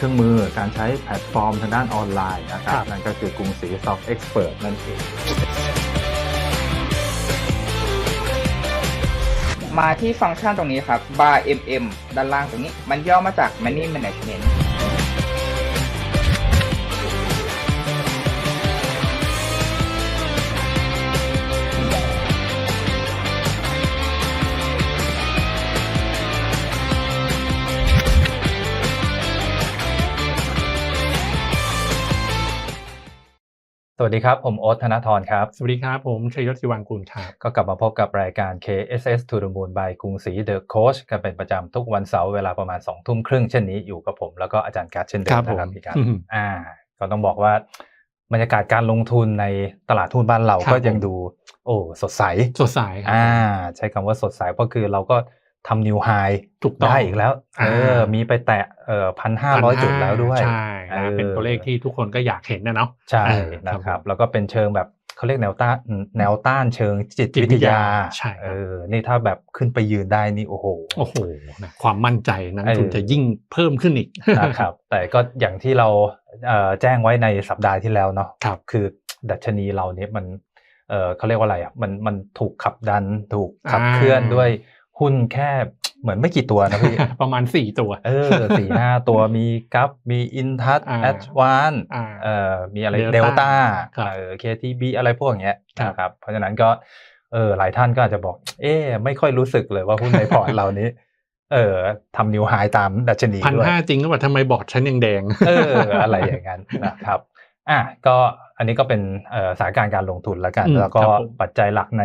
เครื่องมือการใช้แพลตฟอร์มทางด้านออนไลน์นะครัครับบนั่นก็คือกรุงศรี Stock Expert นั่นเองมาที่ฟังก์ชันตรงนี้ครับ bar mm ด้านล่างตรงนี้ มันย่อมาจาก money management สวัสดีครับ ผมโอ๊ตธนทรครับ สวัสดีครับ ผมชัยยศศิวังกุลครับ ก็กลับมาพบกับรายการ KSS to the Moon by กรุงศรี The Coach กันเป็นประจำทุกวันเสาร์เวลาประมาณ2ทุ่มครึ่งเช่นนี้อยู่กับผมแล้วก็อาจารย์การ์ดเช่นเดิมครับนะครับผมพี่การ์ดอืมอ่า ก็ต้องบอกว่าบรรยากาศการลงทุนในตลาดหุ้นบ้านเราครับก็ยังผมดู โอ้สดใส สดใสครัอ่า ใช้คำว่าสดใสเพราะคือเราก็ ทำนิวไฮถูกต้องได้อีกแล้วเอออ่ามีมีไปแตะเอ่อพันห้าร้อยจุดแล้วด้วย ใช่เอนะอเป็นตัวเลขที่ทุกคนก็อยากเห็นนะเนาะใช่เออนะครับผมแล้วก็เป็นเชิงแบบเขาเรียกแนวต้านแนวต้านเชิงจิตจิตวิวิททยายาใช่ครับเออนี่ถ้าแบบขึ้นไปยืนได้นี่โอ้โหโอ้โหนะความมั่นใจนั้นเออคุณจะยิ่งเพิ่มขึ้นอีกนะครับแต่ก็อย่างที่เราเอ่อแจ้งไว้ในสัปดาห์ที่แล้วเนาะครับคือดัชนีเราเนี่ยมันเออเขาเรียกว่าอะไรอะมันมันถูกขับดันถูกขับเคลื่อนด้วย หุ้นแค่เหมือนไม่กี่ตัวนะพี่ ประมาณสี่ตัว เออสี่ห้าตัวมีกัฟมีอินทัศอ่าแอดวานอ่าเอ่อมีอะไร Delta เดลต้าครับเออ KTB อะไรพวกอย่างเงี้ยครับนะครับเพราะฉะนั้นก็เออหลายท่านก็อาจจะบอก เอ๊ะไม่ค่อยรู้สึกเลยว่าหุ้นในพอร์ตเรานี้ เออทำนิวไฮตามดัชนีพันด้วยห้าจริงก็ว่าทำไมบอร์ดฉันยังแดง เออ อะไรอย่างนั้นนะครับอะก็อันนี้ก็เป็นเอ่อสถานการณ์การลงทุนแล้วกันอืมแล้วก็ครับผมปัจจัยหลักใน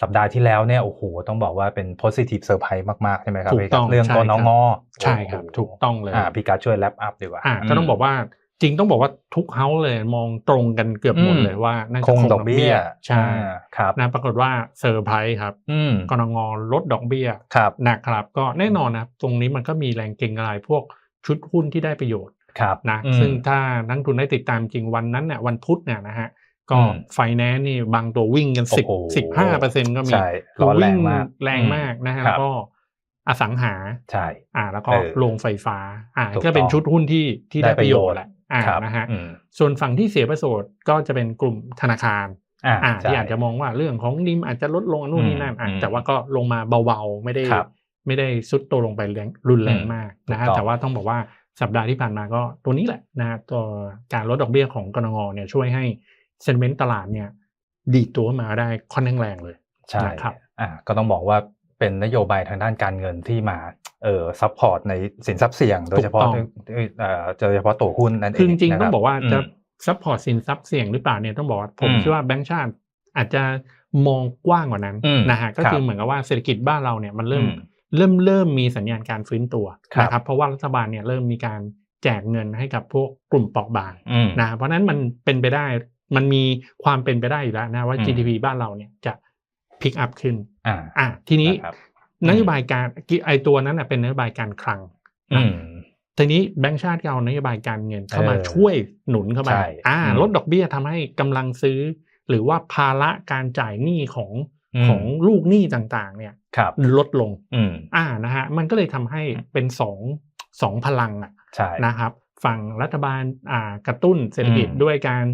สัปดาห์ที่แล้วเนี่ยโอ้โหต้องบอกว่าเป็น positive surprise มากๆใช่ไหมครับถูกพี่กัต้บองเรื่องใช่กครันบงใช่ครับโโหถูกต้องเลยอ่าพี่การช่วยแลปอัพดีกว่าอ่าก็ต้องบอกว่าจริงต้องบอกว่าทุกเฮ้าส์เลยมองตรงกันเกือบหมดอืมเลยว่าน่าจะคงดอกเบี้ยใช่อ่าครับนะปรากฏว่าเซอร์ไพรส์ครับอืมกรงงลดดอกเบี้ยครับนะครับ ก็แน่นอนนะครับตรงนี้มันก็มีแรงเก็งกำไรพวกชุดหุ้นที่ได้ประโยชน์ครับนะอืมซึ่งถ้านักลงทุนได้ติดตามจริงวันนั้นเนี่ยวันพุธเนี่ยนะฮะ ก็อืมไฟแนนซ์นี่บางตัววิ่งกันสิบโอ้โหสิบห้าเปอร์เซ็นก็มีใช่ร้อนแรงมากวิ่แรงมากนะฮะครัแล้บวก็อสังหาใช่อ่า แล้วก็เออโรงไฟฟ้า อ่าถูกก็เป็นต้องชุดหุ้นที่ที่ได้ได้ประโยชน์ประโยชน์แหละอ่าครับนะฮะอืมส่วนฝั่งที่เสียประโยชน์ก็จะเป็นกลุ่มธนาคารอ่าอ่าใช่ที่อาจจะมองว่าเรื่องของนิมอาจจะลดลงนู่นนี่นั่นอะอืมแต่ว่าก็ลงมาเบาๆไม่ได้ครับไม่ได้ซุดตัวลงไปแรงรุนแรงอืมมากนะฮะถูกต้องแต่ว่าต้องบอกว่าสัปดาห์ที่ผ่านมาก็ตัวนี้แหละนะฮะตัวการลดดอกเบี้ยของกรงงเนี่ยช่วยให้ เซนเมนต์ตลาดเนี่ยดีดตัวมาได้ค่อนข้างแรงเลยใช่นะครับอ่าก็ต้องบอกว่าเป็นนโยบายทางด้านการเงินที่มาเอ่อซัพพอร์ตในสินทรัพย์เสี่ยง โดยเฉพาะถูกต้องเอ่อโดยเฉพาะตัวหุ้นนั่นเองคือจริงนะๆคต้องบอกว่าจะมซัพพอร์ตสินทรัพย์เสี่ยงหรือเปล่าเนี่ยต้องบอกว่าผมอืมคิดว่าแบงก์ชาติอาจจะมองกว้างกว่านั้นอืมนะฮะก็ครับคือเหมือนกับว่าเศรษฐกิจบ้านเราเนี่ยมันเริ่มอืมเริ่มเริ่มมีสัญญาณการฟื้นตัวครับนะครับเพราะว่ารัฐบาลเนี่ยเริ่มมีการแจกเงินให้กับพวกกลุ่มเปราะบางอืมนะเพราะฉะนั้นมันเป็นไปได้ มันมีความเป็นไปได้อยู่แล้วนะว่าอืม GDP บ้านเราเนี่ยจะพิกอัพขึ้น อ่าอะทีนี้นะครับนโยบายการไอตัวนั้นน่ะเป็นนโยบายการคลังอืนะมทีนี้แบงก์ชาติก็เอานโยบายการเงินเข้ามาเออช่วยหนุนเข้ามาใช่อ่าอืมลดดอกเบี้ยทำให้กำลังซื้อ หรือว่าภาระการจ่ายหนี้ของอืมของลูกหนี้ต่างๆ เนี่ยครับลดลงอืมอ่านะฮะมันก็เลยทำให้เป็นสองสองพลังอะใช่นะครับ ฝั่งรัฐบาลอ่ากระตุ้นเศรษฐกิจอืมด้วยการ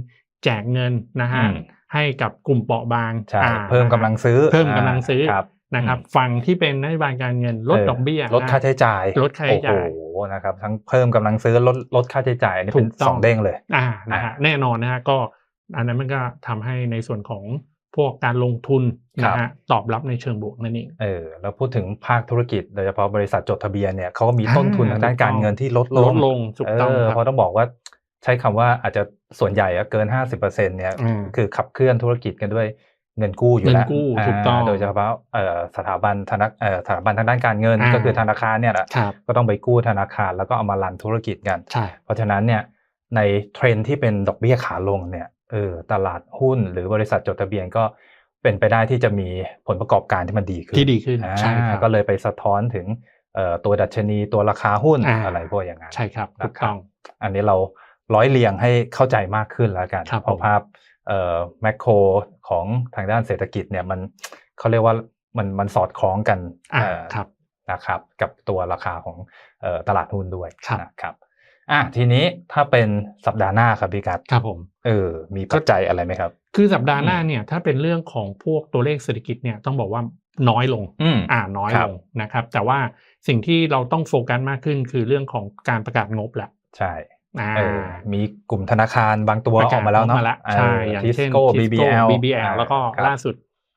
แจกเงินนะฮะอืมให้กับกลุ่มเปราะบางใช่อ่าเพิ่มกำลังซื้อเพิ่มกำลังซื้อครับนะครับอืมฝั่งที่เป็นนโยบายการเงินลดดอกเบี้ยลดค่าใช้จ่ายลดค่าใช้จ่ายโอ้โหนะครับทั้งเพิ่มกำลังซื้อลดลดค่าใช้จ่ายอันนี่เป็นถูกต้องสองเด้งเลยอ่านะฮะแน่นอนนะฮะก็อันนั้นมันก็ทำให้ในส่วนของพวกการลงทุนครันะบฮะตอบรับในเชิงบวกนั่นเองเออแล้วพูดถึงภาคธุรกิจโดยเฉพาะบริษัทจดทะเบียนเนี่ยเขาก็มีอ่าต้นทุนทางด้านการเงินที่ลดลลงดลงถูกต้องเออครับเพราะต้องบอกว่าใช้คำว่าอาจจะ ส่วนใหญ่อะเกิน50%เนี่ยอืมคือขับเคลื่อนธุรกิจกันด้วยเงินกู้อยู่แล้วเงินกู้ถูกต้องาโดยเฉพาะเอ่อสถาบันธนาเอ่อสถาบันทางด้านการเงินอ่าก็คือธนาคารเนี่ยแหละครับก็ต้องไปกู้ธนาคารแล้วก็เอามารันธุรกิจกันใช่เพราะฉะนั้นเนี่ยในเทรนด์ที่เป็นดอกเบี้ยขาลงเนี่ยเออตลาดหุ้นหรือบริษัทจดทะเบียนก็เป็นไปได้ที่จะมีผลประกอบการที่มันดีขึ้นที่ดีขึ้นอ่าใช่ครับก็เลยไปสะท้อนถึงเอ่อตัวดัชนีตัวราคาหุ้นอ่าอะไรพวกอย่างนั้นใช่ครับถูกนะครับต้องอันนี้เรา ร้อยเรียงให้เข้าใจมากขึ้นแล้วกันครับเพราะผมภาพเอ่อแมคโครของทางด้านเศรษฐกิจเนี่ยมันเขาเรียกว่ามันมันสอดคล้องกันอ่าเอ่อครับนะครับกับตัวราคาของเอ่อตลาดหุ้นด้วยครับนะครับอะทีนี้ถ้าเป็นสัปดาห์หน้าครับพี่กัดครับผมเออมีปัจจัยอะไรไหมครับ คือสัปดาห์หน้าเนี่ยถ้าเป็นเรื่องของพวกตัวเลขเศรษฐกิจเนี่ยต้องบอกว่าน้อยลงอืมอ่าน้อยครัลบงนะครับ แต่ว่าสิ่งที่เราต้องโฟกัสมากขึ้นคือเรื่องของการประกาศงบแหละใช่อ่าเออ มีกลุ่มธนาคารบางตัวประออกมาแล้วเนาะงบใช่อย่างทิสเช่นโก้ Tisco BBL BBL แล้วก็ครับล่าสุด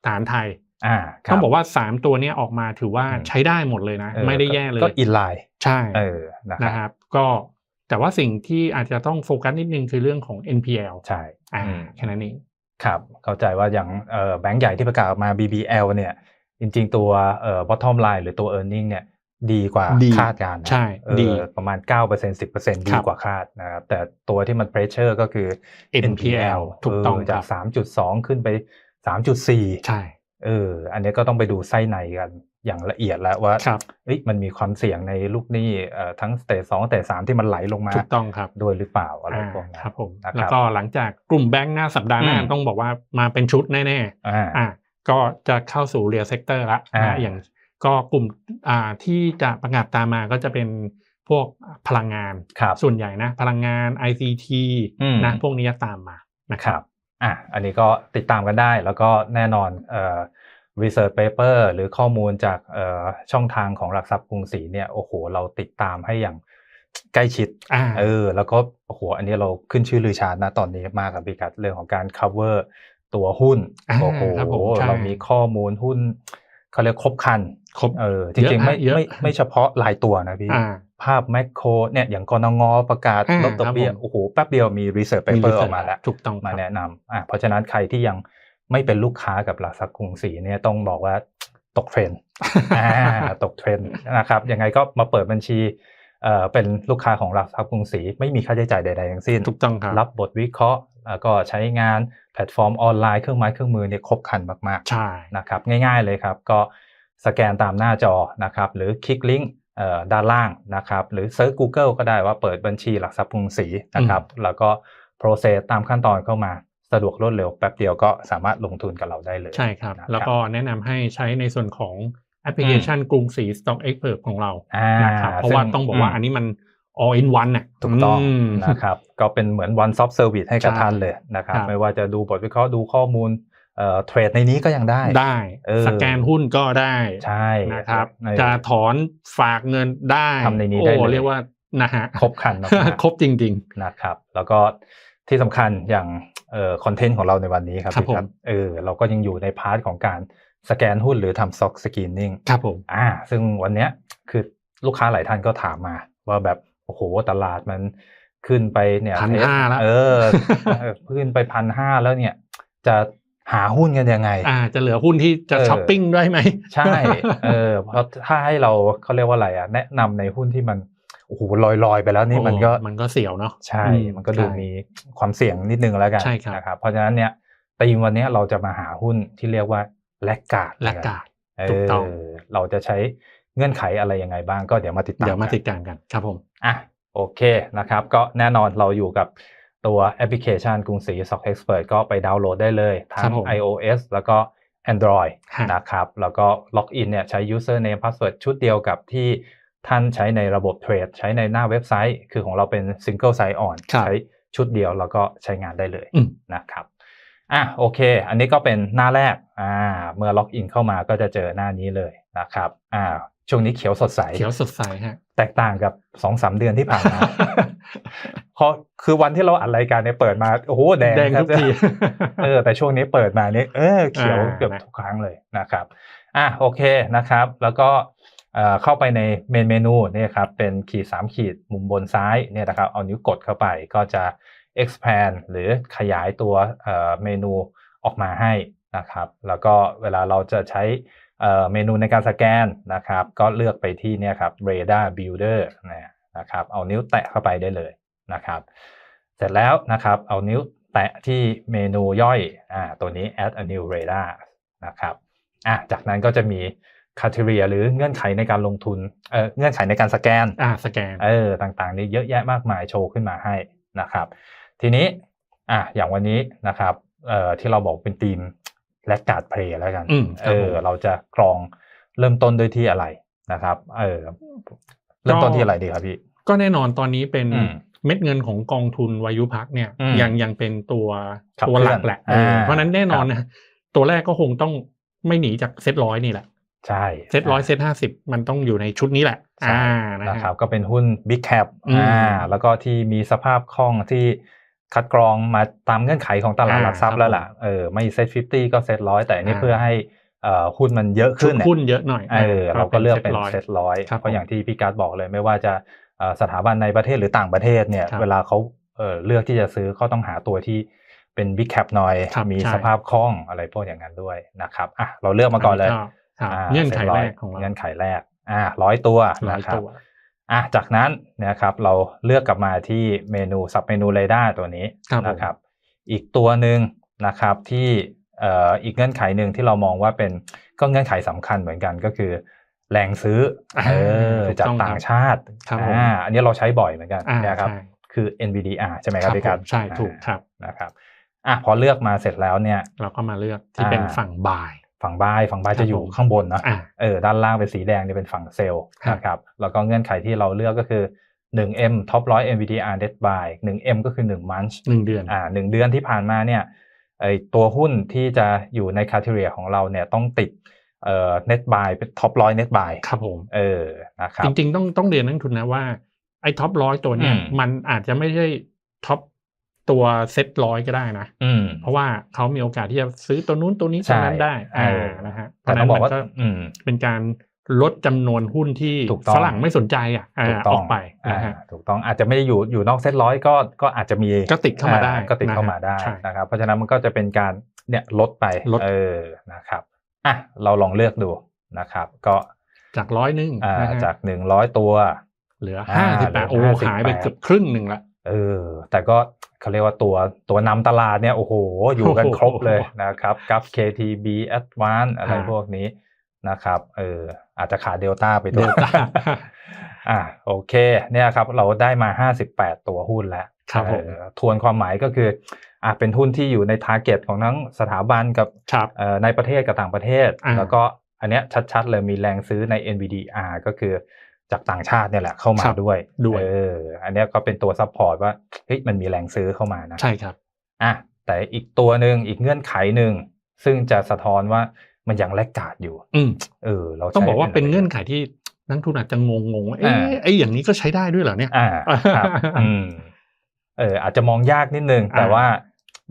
ฐานไทยอ่าครัต้องบอกว่าสามตัวเนี้ยออกมาถือว่าอืมใช้ได้หมดเลยนะเออไม่ได้แย่เลยก็อินไลน์ใช่เออนะคนะครัรับบก็แต่ว่าสิ่งที่อาจจะต้องโฟกัสนิดนึงคือเรื่องของ NPL ใช่อ่าอืมแค่นั้นเองครับเข้าใจว่าอย่างเอ่อแบงก์ใหญ่ที่ประกาศออกมา BBL เนี่ยจริงๆตัวเอ่อ bottom line หรือตัว earning เนี่ย ดีกว่าดีคาดการณ์นะใช่เออดีประมาณ 9% 10%ดีครับกว่าคาดนะครับแต่ตัวที่มัน pressure ก็คือ NPL ถูกต้องเจากครับ3.2 ขึ้นไป 3.4 ใช่เอออันนี้ก็ต้องไปดูไส้ในกันอย่างละเอียดแล้วว่าครับเอ้ยมันมีความเสี่ยงในลูกหนี้เอ่อทั้งสเตจสองสเตจสามที่มันไหลลงมาถูกต้องครับด้วยหรือเปล่าอะไรอ่าพวกนั้นครับผมนะคแล้วรับก็หลังจากกลุ่มแบงก์หน้าสัปดาห์หน้าอืมต้องบอกว่ามาเป็นชุดแน่อ่าๆอ่าก็จะเข้าสู่เรียลเซกเตอร์ละอ่านะอย่าง ก็กลุ่มอ่าที่จะประกาศตามมาก็จะเป็นพวกพลังงานครับส่วนใหญ่นะ พลังงาน ICT อืมนะพวกนี้จะตามมานะคครับรับอะอันนี้ก็ติดตามกันได้แล้วก็แน่นอนเอ่อ research paper หรือข้อมูลจากเอ่อช่องทางของหลักทรัพย์กรุงศรีเนี่ยโอ้โห เราติดตามให้อย่างใกล้ชิดอ่าเออแล้วก็โอ้โหอันนี้เราขึ้นชื่อลือชานะตอนนี้มากกับพี่กัดเรื่องของการ cover ตัวหุ้นอ่าโอ้โหครับผมใช่เรามีข้อมูลหุ้น เขาเรียกครบครันครบเออจเยอะริงๆไม่ฮะเยอะไม่ไม่เฉพาะรายตัวนะพี่อ่าภาพแมคโครเนี่ยอย่างกรงงประกาศอ่าลดดอกเบี้ยครับผมโอ้โหแป๊บเดียวมี research paper ออกมาแล้วถูกต้องมาครับแนะนำอะเพราะฉะนั้นใครที่ยังไม่เป็นลูกค้ากับหลักทรัพย์กรุงศรีเนี่ยต้องบอกว่าตกเทรนด์อ่าตกเทรนด์นะครับยังไงก็มาเปิดบัญชีเอ่อเป็นลูกค้าของหลักทรัพย์กรุงศรีไม่มีค่าใช้จ่ายใดๆทั้งสิ้นถูกต้องครับรับบทวิเคราะห์แล้ว ก็ใช้งานแพลตฟอร์มออนไลน์เครื่องไม้เครื่องมือเนี่ยครบครันมากๆใช่นะครับง่ายๆเลยครับ ก็สแกนตามหน้าจอนะครับหรือคลิกลิงก์เอ่อด้านล่างนะครับหรือเซิร์ช Google ก็ได้ว่าเปิดบัญชีหลักทรัพย์กรุงศรีนะครับแล้วก็ process ตามขั้นตอนเข้ามาสะดวกรวดเร็วแป๊บเดียวก็สามารถลงทุนกับเราได้เลย ใช่ครับนะแล้วก็แนะนำให้ใช้ในส่วนของแอปพลิเคชันกรุงศรี Stock Expert ของเราอ่านะครับเพราะว่าซึ่ต้องบอกว่ามอันนี้มัน all in one น่ะถูกต้องมนะครับ ก็เป็นเหมือน one stop service ให้กับใช่ท่านเลยนะครับครับ ไม่ว่าจะดูบทวิเคราะห์ดูข้อมูลเอ่อเทรดในนี้ก็ยังได้ได้เออสแกนหุ้นก็ได้ใช่นะครับในจะถอนฝากเงินได้ทำในนี้โอ้ได้เลยเรียกว่านะฮะครบครันมากๆครบจริงนะครับ แล้วก็ที่สำคัญอย่างเอ่อคอนเทนต์ของเราในวันนี้ครับครับพี่ครับผมเออเราก็ยังอยู่ในพาร์ทของการสแกนหุ้นหรือทำซ็อกสกรีนนิ่งๆครับผมอ่าซึ่งวันเนี้ยคือลูกค้าหลายท่านก็ถามมาว่าแบบโอ้โหตลาดมันขึ้นไปเนี่ยพันห้าแล้วเออเออขึ้นไปพันห้าแล้วเนี่ย จะหาหุ้นกันยังไง อ่า จะเหลือหุ้นที่จะเออช้อปปิ้งด้วยไหม ใช่ เออ เพราะถ้าให้เราเขาเรียกว่าอะไรอะ แนะนำในหุ้นที่มัน โอ้โหลอยลอยๆไปแล้วนี่มันก็โอ้มันก็เสียวเนาะ ใช่อืมันก็ดูใช่มีความเสี่ยงนิดนึงแล้วกันใช่ครับนะครับ เพราะฉะนั้นเนี่ยตีมวันนี้เราจะมาหาหุ้นที่เรียกว่าแลกกาดและกาดเอถูกต้องอเราจะใช้เงื่อนไขอะไรยังไงบ้างก็เดี๋ยวมาติดตามเดี๋ยวมากันติดตามกัน ครับผม อะ โอเคนะครับ ก็แน่นอนเราอยู่กับตัวแอปพลิเคชันกรุงศรี Stock Expert ก็ไปดาวน์โหลดได้เลย ทั้ครังบผม iOS แล้วก็ Android ฮะนะครับ แล้วก็ล็อกอินเนี่ยใช้ username password ชุดเดียวกับที่ท่านใช้ในระบบเทรด ใช้ในหน้าเว็บไซต์ คือของเราเป็น single sign on ครับใช้ชุดเดียวแล้วก็ใช้งานได้เลยอืมนะครับอะโอเค อันนี้ก็เป็นหน้าแรกอ่าเมื่อล็อกอินเข้ามาก็จะเจอหน้านี้เลยนะครับอ่า ช่วงนี้เขียวสดใสเขียวสดใสฮะแตกต่างกับสองสามเดือนที่ผ่านมาเพราะคือวันที่เราอัดรายการเนี่ยเปิดมาโอ้โหแดงแดงทุกทบจะทีเออแต่ช่วงนี้เปิดมาเนี่ยเออเขียวอ่าเกือบนะทุกครั้งเลยนะครับอะโอเคนะครับ แล้วก็เอ่อเข้าไปในเมนเมนูเนี่ยครับเป็นขีดสามขีดมุมบนซ้ายเนี่ยนะครับเอานิ้วกดเข้าไปก็จะ expand หรือขยายตัวเอ่อเมนูออกมาให้นะครับ แล้วก็เวลาเราจะใช้ เอ่อเมนูในการสแกนนะครับ ก็เลือกไปที่เนี่ยครับ radar builder นะนะครับ เอานิ้วแตะเข้าไปได้เลยนะครับ เสร็จแล้วนะครับ เอานิ้วแตะที่เมนูย่อยอ่าตัวนี้ add a new radar นะครับอะจากนั้นก็จะมี criteria หรือเงื่อนไขในการลงทุนเอ่อเงื่อนไขในการสแกนอ่าสแกนเออต่างๆ นี่เยอะแยะมากมายโชว์ขึ้นมาให้นะครับ ทีนี้อะอย่างวันนี้นะครับเอ่อที่เราบอกเป็นทีม และการ์ดเพลย์แล้วกันอืมคเอรับอผมเราจะกรองเริ่มต้นด้วยที่อะไรนะครับ เออเริ่มต้นที่อะไรดีครับพี่ ก็แน่นอนตอนนี้เป็นอืมเม็ดเงินของกองทุนวายุพักเนี่ยอืมยังยังเป็นตัวขับตัวหลักเคลื่อนแหละอ่าเออเพราะฉะนั้นแน่นอนนะตัวแรกก็คงต้องไม่หนีจากเซ็ตร้อยนี่แหละใช่เซ็ตร้อยเซ็ตห้าสิบมันต้องอยู่ในชุดนี้แหละใช่อ่านะนะคครัรับบก็เป็นหุ้น Big Cap อืมอ่าแล้วก็ที่มีสภาพคล่องที่ คัดกรองมาตามเงื่อนไขของตลาดอ่าหลักทรัพครัย์บแล้วล่ะเออไม่เซ็ตฟิฟตี้ก็เซ็ตร้อยแต่อันนี่อ่าเพื่อให้เอ่อหุ้นมันเยอะชุขึ้ดนเนี่ยหุ้นเยอะหน่อยเออเราก็เลือกเป็นร้อยเซ็ตร้อยครับเพราะอย่างที่พี่การดบอกเลยไม่ว่าจะเอ่อสถาบันในประเทศหรือต่างประเทศเนี่ยครับเวลาเขาเอ่อเลือกที่จะซื้อเขาต้องหาตัวที่เป็น Big Cap หน่อยครับมีใช่สภาพคล่องอะไรพวกอย่างนั้นด้วยนะครับอะเราเลือกมาก่อนเลยครับอ่าเงื่อนไขซ็ตแรยกของเราเงื่อนไขแรกอ่าร้อยตัวร้อยนะครับตัว อะจากนั้นนะครับเราเลือกกลับมาที่เมนูสับเมนูเรดาร์ตัวนี้ครับผมนะครับ อีกตัวหนึ่งนะครับที่เอ่ออีกเงื่อนไขหนึ่งที่เรามองว่าเป็นก็เงื่อนไขสำคัญเหมือนกันก็คือ แรงซื้ออาเออถูกจากต้องต่างชาติครับผมอ่าอันนี้เราใช้บ่อยเหมือนกันอ่านะครับใช่คือ NVDR ใช่ไหมครับพี่คกัรันบใช่ถูกครับนะครับอะพอเลือกมาเสร็จแล้วเนี่ย เราก็มาเลือกที่เป็นอ่าฝั่งบาย ฝั่งบายฝั่งบายครับจะอยู่ผมข้างบนเนอะอ่าเออด้านล่างเป็นสีแดงเนี่ยเป็นฝั่งเซลล์ครับนะครับแล้วก็เงื่อนไขที่เราเลือกก็คือ 1M top 100 NVDR net buy 1M ก็คือ1 month หนึ่งเดือนอ่าหนึ่งเดือนที่ผ่านมาเนี่ยไอตัวหุ้นที่จะอยู่ในคา t เ r ียของเราเนี่ยต้องติดเอ่อ net buy เป็น top 100 net buy ครับผมเออนะครับจริงๆต้องต้องเรียนนักลงทุนนะว่าไอ้ท็อปร้อยตัวเนี้ยอืมมันอาจจะไม่ใช่ท็อป ตัวเซ็ตร้อยก็ได้นะอืมเพราะว่าเขามีโอกาสที่จะซื้อตัวนู้นตัวนี้ตัวนั้นใช่ได้อ่าเออนะฮะเพแต่ราะฉะต้นั้อนงบอกมันว่าก็อืมเป็นการลดจำนวนหุ้นที่ถูกต้องฝรั่งไม่สนใจอะอ่าถูกต้ออองกไปอ่านะฮะถูกต้องอาจจะไม่ได้อยู่อยู่นอกเซตร้อยก็ก็อาจจะมีก็ติดเข้ามาได้อ่ก็ติดเข้ามาได้นะฮะใช่นะครับเพราะฉะนั้นมันก็จะเป็นการเนี่ยลดไปลดเออนะครับอะเราลองเลือกดูนะครับ ก็จากร้อยหนึ่งอ่านะฮะจากหนึ่งร้อยตัว เหลืออ่าห้าสิบแปดเหลืโอ้อ58หายไปเกือบครึ่งหนึ่งละเออ แต่ก็ เขาเรียกว่าตัวตัวนำตลาดเนี่ยโอ้โห อยู่กันครบเลยนะครับกับ KTB Advance อะไรอ่าพวกนี้นะครับเอออาจจะขาดเดลต้าไปด้วย Delta อ่าโอเคเนี่ยครับเราได้มา 58 ตัวหุ้นแล้วครับผมเออทวนความหมายก็คืออะเป็นหุ้นที่อยู่ในทาร์เก็ตของทั้งสถาบันกับครับเอ่อในประเทศกับต่างประเทศอ่าแล้วก็อันเนี้ยชัดๆเลยมีแรงซื้อใน NVDR ก็คือ จากต่างชาติเนี่ยแหละเข้ามาครับด้วยด้วยเอออันเนี้ยก็เป็นตัวซัพพอร์ตว่าเฮ้ยมันมีแรงซื้อเข้ามานะใช่ครับอะแต่อีกตัวหนึ่งอีกเงื่อนไขหนึ่งซึ่งจะสะท้อนว่ามันยังแลกกาดอยู่ อืมเออ เราต้องบอกว่าใช้เป็นอะไรเงื่อนไขที่นักทุนอาจจะงงงๆว่าเอ๊ะอ่าไอ้อย่างนี้ก็ใช้ได้ด้วยเหรอเนี่ยอ่าครับอืมเอออาจจะมองยากนิดนึง แต่อ่าว่า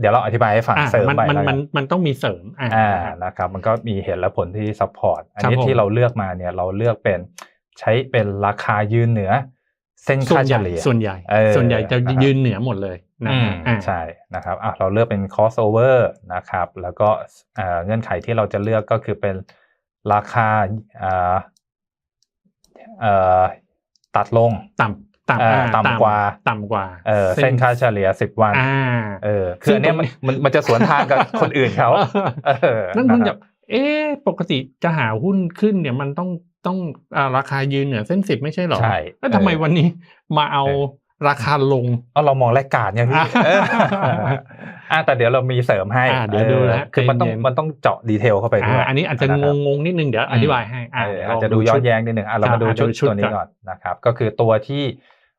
เดี๋ยวเราอธิบายให้ฟังอะเสริมมันไปมันแล้วมักันนมันต้องมีเสริมอ่าอ่านะครับ มันก็มีเหตุและผลที่ซัพพอร์ตอันนี้ครับผมที่เราเลือกมาเนี่ยเราเลือกเป็น ใช้เป็นราคายืนเหนือ เส้นส่วค่านใหเฉญ่ลี่ยส่วนใหญ่เออส่วนใหญ่จะนะครับยืนเหนือหมดเลยนะอืมฮะอ่าใช่นะครับอะเราเลือกเป็น crossover นะครับ แล้วก็เอ่อเงื่อนไขที่เราจะเลือกก็คือเป็นราคาเอ่อเอ่อตัดลงต่ำต่ำเอ่ออ่าต่ำกว่าต่ำกว่าเออเส้นค่าเฉลี่ย10วันอ่าเออคืออันเนี้ยมันมันมันจะสวนทางกับคนอื่นเขาเออนั่นคุณะคจะรับเอ๊ะปกติจะหาหุ้นขึ้นเนี่ยมันต้อง ต้องอ่าราคายืนเหนือเส้นสิบไม่ใช่เหรอใช่แล้วทำไมเออวันนี้มาเอาเออราคาลงเอาเรามองแลกกาดเนี่ยพี่อะเอออะแต่เดี๋ยวเรามีเสริมให้อะเดี๋ยวดูนะออคือมันต้องใจเย็นมันต้องเจาะดีเทลเข้าไปด้วยอ่าอันนี้อาจจะคงรับงงๆนิดนึงเดี๋ยวอธิบายให้อ่าเออเดี๋ยวอาจลงจะดูย้อนแย้งชุนิดหนึ่งอะเรามาดูอะชุดดูชุดตัวนี้ก่อนก่อนนะครับ ก็คือตัวที่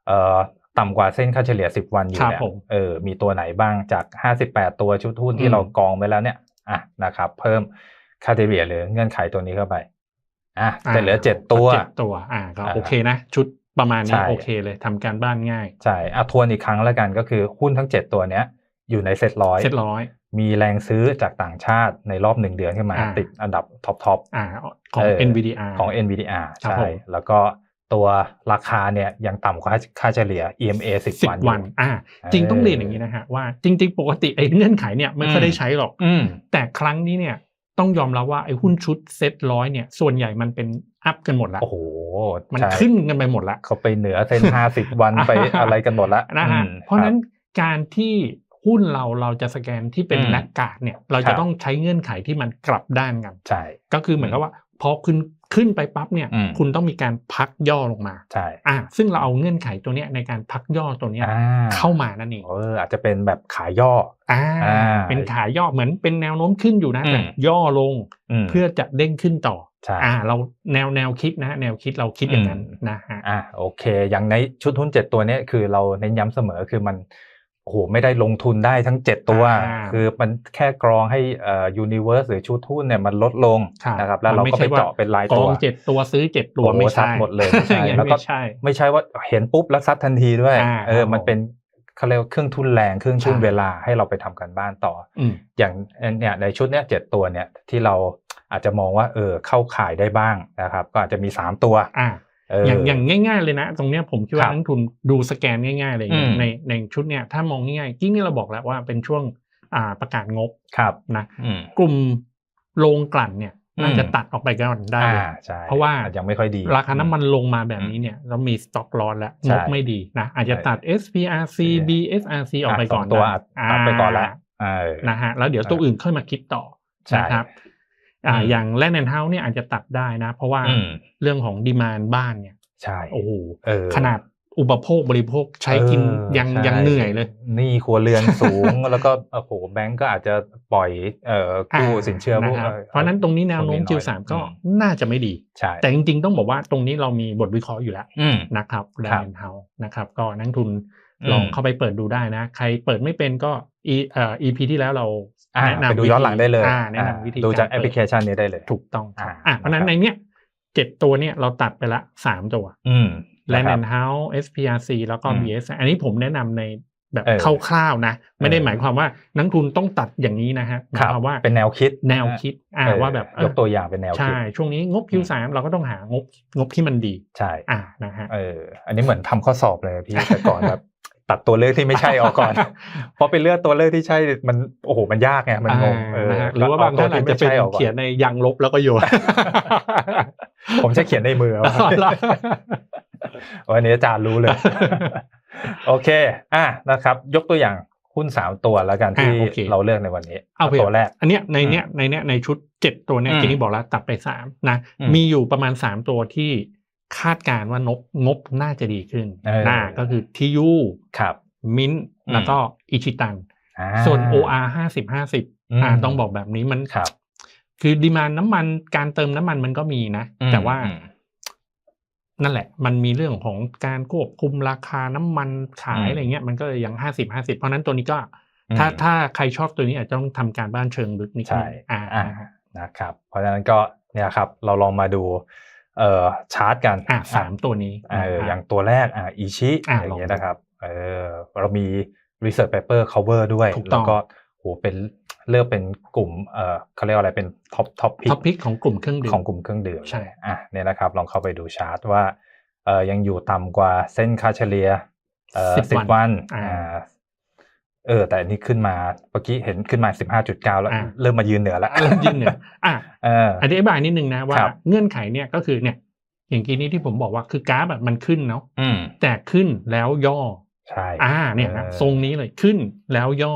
เอ่อต่ำกว่าเส้นค่าเฉลี่ย 10 วันอยู่ครับเนี่ยผมเออมีตัวไหนบ้างจาก 58 ตัวชุดหุ้นอืที่มเรากองไว้แล้วเนี่ยอะนะครับ เพิ่มค่าเฉลี่ยหรือเงื่อนไขตัวนี้เข้าไป อะจะเหลือ7ตัวเจ็ดตัวอ่าก็อ่าโอเคนะ ชุดประมาณนี้ใช่โอเคเลยทำการบ้านง่าย ใช่อะทวนอีกครั้งแล้วกันก็คือหุ้นทั้ง7ตัวเนี้ย อยู่ในเซ็ตร้อยเซ็ตร้อยมีแรงซื้อจากต่างชาติในรอบหนึ่งเดือนขึ้นมาอ่าติดอันดับท็อปทอปอ่าของเออ NVDR ของ NVDR ครับใช่ผมแล้วก็ตัวราคาเนี่ยยังต่ำกว่าค่าเฉลี่ย EMA 10สิบวันวันอยู่อ่า จริงต้องเรียนอย่างนี้นะฮะว่าจริง ๆ ปกติไอ้เงื่อนไขเนี่ยไม่ค่อยได้ใช้หรอกอืมแต่ครั้งนี้เนี่ย ต้องยอมรับว่าไอ้หุ้นชุดเซ็ตร้อยเนี่ย ส่วนใหญ่มันเป็นอัพกันหมดละโอ้โหมันใช่ขึ้นกันไปหมดละเขาไปเหนือเส้น50วันไปอะไรกันหมดละนะฮะอืมเพราะฉะนั้นคบการที่หุ้นเราเราจะสแกนที่เป็นอืมแลกการ์ดเนี่ย เราครัจะบต้องใช้เงื่อนไขที่มันกลับด้านกันใช่ก็คือเหมือนกับว่า พอขึ้นขึ้นไปปั๊บเนี่ยอืมคุณต้องมีการพักย่อลงมาใช่อ่าซึ่งเราเอาเงื่อนไขตัวเนี้ยในการพักย่อตัวเนี้ยอ่าเข้ามานั่นเองเอออาจจะเป็นแบบขายย่ออ่าอ่าเป็นขาย่อเหมือนเป็นแนวโน้มขึ้นอยู่นะอืมแต่ย่อลงมเพื่อจะเด้งขึ้นต่อใช่อ่าเราแนวแนวคิดนะ แนวคิดเราคิดอย่างนั้นอืมนะฮะอะโอเค อย่างในชุดหุ้นเจ็ดตัวเนี้ยคือเราเน้นย้ำเสมอคือมัน โอ้โหไม่ได้ลงทุนได้ทั้งเจ็ดตัวอ่าคือมันแค่กรองให้เอ่อยูนิเวอร์สหรือชุดหุ้นเนี่ยมันลดลงครับนะครับแล้วมันเราไม่ก็ใช่ไปว่าเจาะเป็นรายกตัอวงเจ็ดตัวซื้อเจ็ดตัวโอ้โหไม่ซัดใช่หมดเลยไม่ใช่อย่างแล้วไม่ก็ใช่ไม่ใช่ว่าเห็นปุ๊บแล้วซัดทันทีด้วยอ่าเออครับมันเป็นเขาเรียกว่าเครื่องทุนแรงเครื่องทุนใช่เวลาให้เราไปทำกันบ้านต่ออืมอย่างเนี่ยในชุดเนี้ยเจ็ดตัวเนี่ยที่เราอาจจะมองว่าเออเข้าขายได้บ้างนะครับ ก็อาจจะมีสามตัว อ่าเออออย่างอย่างง่าย ๆเลยนะ ตรงเนี้ยผมคิดคว่ารับนักลงทุนดูสแกนง่ายๆเลยอืมในในชุดเนี้ยถ้ามองง่ายๆจริงๆนี่เราบอกแล้วว่าเป็นช่วงอ่าประกาศงบครับนะอืมกลุ่มโรงกลั่นเนี่ยอืมน่าจะตัดออกไปก่อนได้เลยอ่าใช่เพราะว่ายังไม่ค่อยดี ราคาน้ำมันลงมาแบบนี้เนี่ยเรามีสต็อกลอสแล้วใช่งบไม่ดีนะอาจจะตัด SPRC ใช่ BSRC ออกไปก่อนสงตัวนะตัดไปก่อนละเออนะฮะแล้วเดี๋ยวตัวอื่นค่อยมาคิดต่อใช่นะครับ อ่าอืมอย่างแลนด์เฮาส์เนี่ยอาจจะตัดได้นะ เพราะว่าอืมเรื่องของดีมานบ้านเนี่ยใช่โอ้โหเออขนาดอุปโภคบริโภคใช้กินเออยังใช่ยังเหนื่อยเลยหนี่ครัวเรือนสูงแล้วก็โอ้โหแบงก์ก็อาจจะปล่อยเอ่อกู้อ่าสินเชื่อพวกนะครับอ่อเพราะฉะนั้นตรงนี้แนวโน้มตรงนี้น้อย Q3 ก็อืมน่าจะไม่ดีใช่แต่จริงๆ ต้องบอกว่าตรงนี้เรามีบทวิเคราะห์อยู่แล้วอืมนะครับแลครับนด์เฮาส์นะครับก็นักทุนอืมลองเข้าไปเปิดดูได้นะ ใครเปิดไม่เป็นก็อีเอ่อ EP ที่แล้วเราอ่า แนะนำไปดูย้อนหลังได้เลยอ่าแนะนำวิธีดูจากรแอปพลิเคชันนี้ได้เลย ถูกต้องครับอ่าอะเพราะฉะนั้นนะครับในเนี้ยเจ็ดตัวเนี่ยเราตัดไปละสามตัวอืมแลนนะครับด์เฮาส์ SPRC แล้วก็อืม BS อันนี้ผมแนะนำในแบบเออคร่าวๆนะ ไม่ได้เออหมายความว่านักทุนต้องตัดอย่างนี้นะฮะหมายความว่าเป็นแนวคิดแนวคิดอ่าเออว่าแบบยกตัวอย่างเป็นแนวคิดใช่ช่วงนี้งบ Q3 เราก็ต้องหางบงบที่มันดีใช่อ่านะฮะเอออันนี้เหมือนทำข้อสอบเลยพี่แต่ก่อนแบบ ตัดตัวเลือกที่ไม่ใช่ออกก่อน เพราะไปเลือกตัวเลือกที่ใช่มันโอ้โหมันยากไงมันงงเออนะฮะหรือว่าบางท่านอาจจะเป็นเขียนในยางลบแล้วก็โยนผมจะเขียนในมือเอาอ๋อเหรอวันนี้อาจารย์รู้เลย โอเค อะนะครับ ยกตัวอย่างหุ้นสามตัวแล้วกันที่อะโอเคเราเลือกในวันนี้เอาไปตัวแรก อันเนี้ยในเนี้ยในเนี้ยในชุดเจ็ดตัวเนี้ยอืมเจนี่บอกแล้วตัดไปสามนะอืมมีอยู่ประมาณสามตัวที่ คาดการณ์ว่านบงบน่าจะดีขึ้นเออน่าก็คือทียูครับมินอืมแล้วก็อิชิตันอ่าส่วน OR ห้าสิบห้าสิบอืมอ่าต้องบอกแบบนี้มันครับ คือดีมานน้ำมันการเติมน้ำมันมันก็มีนะอืมแต่ว่าอืมนั่นแหละ มันมีเรื่องของการควบคุมราคาน้ำมันขายอืมอะไรเงี้ย มันก็เลยยังห้าสิบห้าสิบเพราะฉะนั้นตัวนี้ก็อืมถ้าถ้าใครชอบตัวนี้อาจจะต้องทำการบ้านเชิงลึกนิดนึใช่งอ่าอ่านะครับ เพราะฉะนั้นก็เนี่ยครับ เราลองมาดู เอ่อชาร์ตกันอ่าสามตัวนี้เอออย่างตัวแรกอ่าอิชิอะอย่างเงี้ยลองดูนะครับเออเรามี research paper cover ด้วยถูกต้แล้องวก็โหเป็นเลือกเป็นกลุ่มเอ่อเขาเรียกว่าอะไรเป็นท็อปท็อปพิท็อปพิกของกลุ่มเครื่องดื่มของกลุ่มเครื่องดื่มใช่อะเนี่ยนะครับลองเข้าไปดูชาร์ตว่าเอ่อยังอยู่ต่ำกว่าเส้นค่าเฉลี่ยเอ่อสิบสิบวันวันอ่าอ่า เออ แต่อันนี้ขึ้นมาเมื่อกี้เห็นขึ้นมาสิบห้าจุดเก้าแล้วอ่าเริ่มมายืนเหนือแล้วอะเริ่มยืนเนี่ยอะเอออธิบายนิดนึงนะว่าครับเงื่อนไขเนี่ยก็คือเนี่ย อย่างกี้นี้ที่ผมบอกว่าคือกราฟแบบมันขึ้นเนาะอืมแต่ขึ้นแล้วย่อใช่อ่าเนี่ยนะออทรงนี้เลยขึ้นแล้วย่อ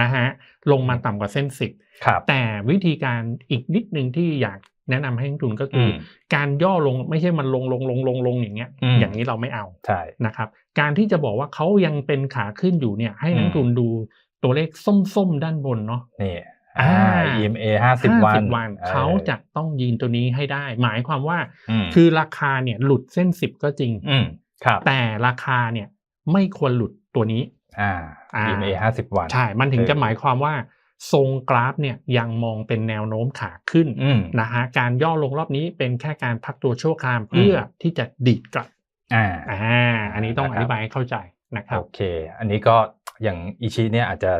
นะฮะลงมาต่ำกว่าเส้นสิบครับแต่วิธีการอีกนิดนึงที่อยาก แนะนำให้นักลงทุนก็คืออมการย่อลงไม่ใช่มันลงลงลงลงลงอย่างเงี้ยอืมอย่างนี้เราไม่เอาใช่นะครับ การที่จะบอกว่าเขายังเป็นขาขึ้นอยู่เนี่ย ให้นักอืมลงทุนดูตัวเลขส้มๆด้านบนเนาะนี่อ่าอ่า EMA ห้าสิบวันวันออเขาจะต้องยืนตัวนี้ให้ได้ หมายความว่าอืมคือราคาเนี่ยหลุดเส้นสิบก็จริงอืมครับ แต่ราคาเนี่ยไม่ควรหลุดตัวนี้ อ่าอ่า EMA ห้าสิบวัน ใช่ มันถึงเออจะหมายความว่า ทรงกราฟเนี่ยยังมองเป็นแนวโน้มขาขึ้นอืมนะฮะการย่อลงรอบนี้เป็นแค่การพักตัวชั่วคราวเพื่อที่จะดีดกลับอ่าอ่าอันนี้ต้องนะอครับธิบายให้เข้าใจนะครับโอเค อันนี้ก็อย่างอิชิเนี่ยอาจจะ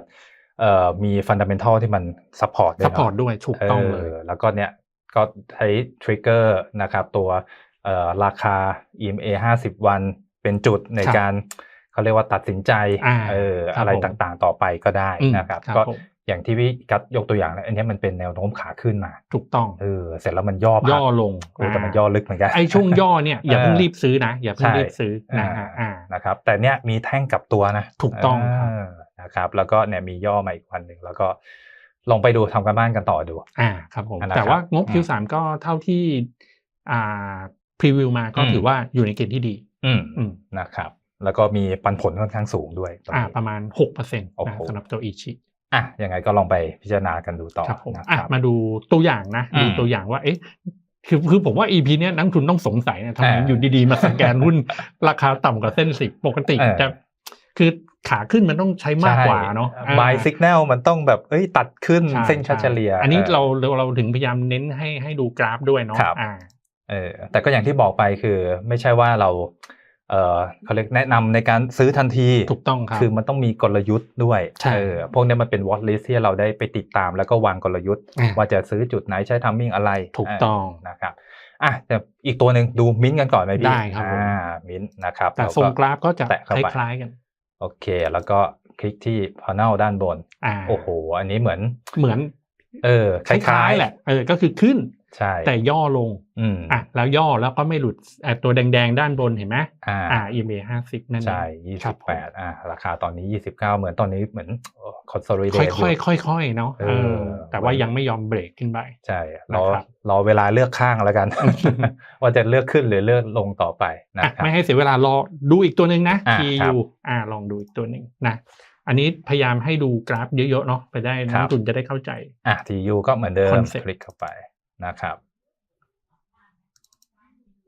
เอ่อมีฟันดัมเ n นทัลที่มันซัพพอร์ตด้วยซัพเนาะพอร์ตด้วยถูกต้องเลย แล้วก็เนี่ยก็ใช้ทริกเกอร์นะครับตัวเอ่อราคา EMA 50 วันเป็นจุดในครับการเขาเรียกว่าตัดสินใจอ่าเออครับอะไรผมต่างๆต่อไปก็ได้อืมนะครับครับก็ผม อย่างที่พี่กัดยกตัวอย่างแล้วอันเนี้ยมันเป็นแนวโน้มขาขึ้นมา ถูกต้องเออเสร็จแล้วมันย่อพักย่อลงโอ้แต่มันย่อลึกเหมือนกันไอ้ช่วงย่อเนี่ยอย่าเพิ่งรีบซื้อนะอย่าเพิ่งใช่รีบซื้อนะฮะอ่านะครับ แต่เนี้ยมีแท่งกลับตัวนะถูกต้องครับเนะนะครับ แล้วก็เนี่ยมีย่อมาอีกวันหนึ่งแล้วก็ลองไปดูทำกันบ้านกันต่อดูอ่าครับผมนะครับแต่ว่างบอืม Q3 ก็เท่าที่อ่าพรีวิวมาก็อืมถือว่าอยู่ในเกณฑ์ที่ดีอืมอืมนะครับ แล้วก็มีปันผลค่อนข้างสูงด้วยตอนอ่านี้ประมาณหกเปอร์เซ็นต์โอ้โหสำหรับตัวอีชิ อะยังไงก็ลองไปพิจารณากันดูต่อครับผมนะคอะรับมาดูตัวอย่างนะอืมดูตัวอย่างว่าเอ๊ะคือคือผมว่า EP เนี้ยนักลงทุนต้องสงสัยนะทำไมอ่าอยู่ดีๆ มาสแกนหุ้นราคาต่ำกว่าเส้นสิบปกติเออจะคือขาขึ้นมันต้องใช้มากกว่าเนาะบายสิกแนลมันต้องแบบเอ้ยตัดขึ้นใช่เส้นค่าเฉลี่ย อันนี้ออเราเราเราถึงพยายามเน้นให้ให้ดูกราฟด้วยเนาะครับอ่าเออแต่ก็อย่างที่บอกไปคือไม่ใช่ว่าเรา เออเขาเรียกแนะนำในการซื้อทันทีถูกต้องครับคือมันต้องมีกลยุทธ์ด้วยใช่เออพวกเนี้ยมันเป็นวอตลิสที่เราได้ไปติดตาม แล้วก็วางกลยุทธ์อ่าว่าจะซื้อจุดไหนใช้ทัมมิ่งอะไรถูกต้องเนะครับอะแต่อีกตัวหนึ่งดูมิ้นท์กันก่อนไหมพี่ได้ครับผมอ่ามิ้นท์นะครับแต่เก็ทรงกราฟก็จะแตะคเข้าไปล้ายๆกัน โอเค แล้วก็คลิกที่ panel ด้านบนอ่าโอ้โห อันนี้เหมือนเหมือน เออคคล้าล้ายยๆๆแหละเออก็คือขึ้น ใช่แต่ย่อลงอืมอะแล้วย่อแล้วก็ไม่หลุดอะตัวแดงๆ ด้านบนเห็นไหมอ่าอ่า EMA ห้าสิบนั่นเองใช่ยี่ครัสิบบผมแปดอ่าราคาตอนนี้ยี่สิบเก้าเหมือนตอนนี้เหมือนคอนโซลิเดตค่อยๆค่อยๆเนาะเอเอออแต่ว่ายังไม่ยอมเบรกขึ้นไป ใช่รอนะครับรอเวลาเลือกข้างแล้วกัน ว่าจะเลือกขึ้นหรือเลือกลงต่อไปนะอะครับไม่ให้เสียเวลารอดูอีกตัวหนึ่งนะอะครับ TU อ่าลองดูอีกตัวหนึ่งนะอันนี้พยายามให้ดูกราฟเยอะๆเนาะไปได้นักครัลบงทุนจะได้เข้าใจ อะทียูก็เหมือนเดิม Concept คลิกเข้าไป นะครับ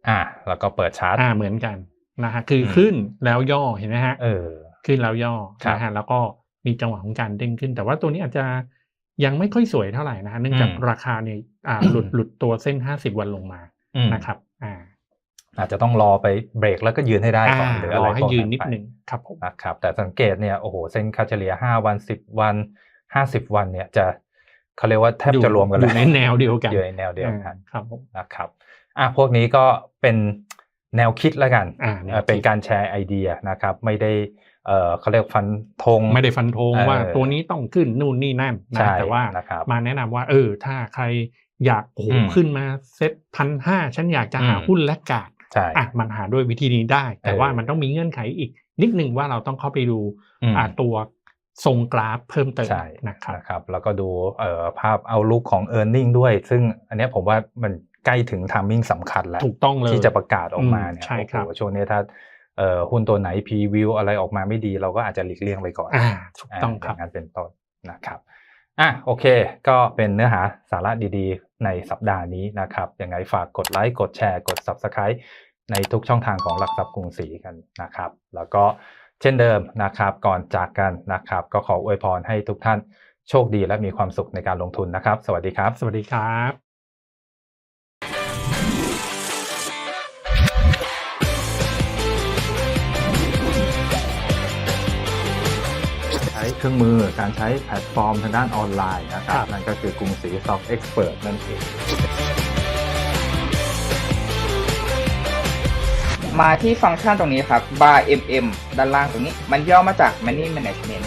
อะแล้วก็เปิดชาร์ตอ่าเหมือนกันนะฮะคืออมขึ้นแล้วย่อเห็นไหมฮะเออขึ้นแล้วย่อครับนะฮะแล้วก็มีจังหวะของการเด้งขึ้น แต่ว่าตัวนี้อาจจะยังไม่ค่อยสวยเท่าไหร่นะฮะเนื่องจากอืมราคาเนี่ยอ่าหลุดหลุดตัวเส้น50วันลงมาอืมนะครับอ่าอาจจะต้องรอไปเบรกแล้วก็ยืนให้ได้ก่อนหรือรอะไรอให้พวกยืนนิดไปหนึ่งครับผมนะครับแต่สังเกตเนี่ยโอ้โหเส้นค่าเฉลี่ย5วัน 10 วัน 50 วันเนี่ยจะ เขาเรียกว่าแทบจะรวมกันอเลยยู่ในแนวเดียวกันอยู่ในแนวเดียวกันอ่าครับผมนะครับอะพวกนี้ก็เป็นแนวคิดแล้วกันอ่าแนวคิดเอ่อเป็นการแชร์ไอเดียนะครับ ไม่ได้เออเขาเรียกฟันธงไม่ได้ฟันธงเออว่าตัวนี้ต้องขึ้นนู่นนี่นั่นใช่นะแต่ว่านะครับมาแนะนำว่า เออ ถ้าใครอยากโอ้โหอืมขึ้นมาเซ็ตพันห้าฉันอยากจะหาอืมหุ้นและกาดใช่อะมันหาด้วยวิธีนี้ได้ แต่เออว่ามันต้องมีเงื่อนไขอีกนิดหนึ่งว่าเราต้องเข้าไปดูอืมอ่าตัว ทรงกราฟเพิ่มเติมใช่นะครับนะครับ แล้วก็ดูเอ่อภาพเอาลุกของ e a r n i n g ด้วย ซึ่งอันเนี้ยผมว่ามันใกล้ถึงทามมิ่งสำคัญแล้ว ถูกต้องเลยที่จะประกาศออกมาอืมเนี่ยใช่โอ้ครัโหบช่วงนี้ถ้าเอ่อหุ้นตัวไหนพรีวิวอะไรออกมาไม่ดี เราก็อาจจะหลีกเลี่ยงไปก่อนอ่าถูกต้องาครับย่างนั้นเป็นต้นนะครับอะโอเค ก็เป็นเนื้อหาสาระดีๆ ในสัปดาห์นี้นะครับยังไงฝากกดไลค์กดแชร์กด Subscribe ในทุกช่องทางของหลักทรัพย์กรุงศรีกันนะครับ แล้วก็ เช่นเดิมนะครับ ก่อนจากกันนะครับ ก็ขออวยพรให้ทุกท่านโชคดีและมีความสุขในการลงทุนนะครับ สวัสดีครับ สวัสดีครับใช้เครื่องมือการใช้แพลตฟอร์มทางด้านออนไลน์นะครัครับบนั่นก็คือกรุงศรี Stock Expert นั่นเอง มาที่ฟังก์ชันตรงนี้ครับ bar mm ด้านล่างตรงนี้ มันย่อมาจาก money management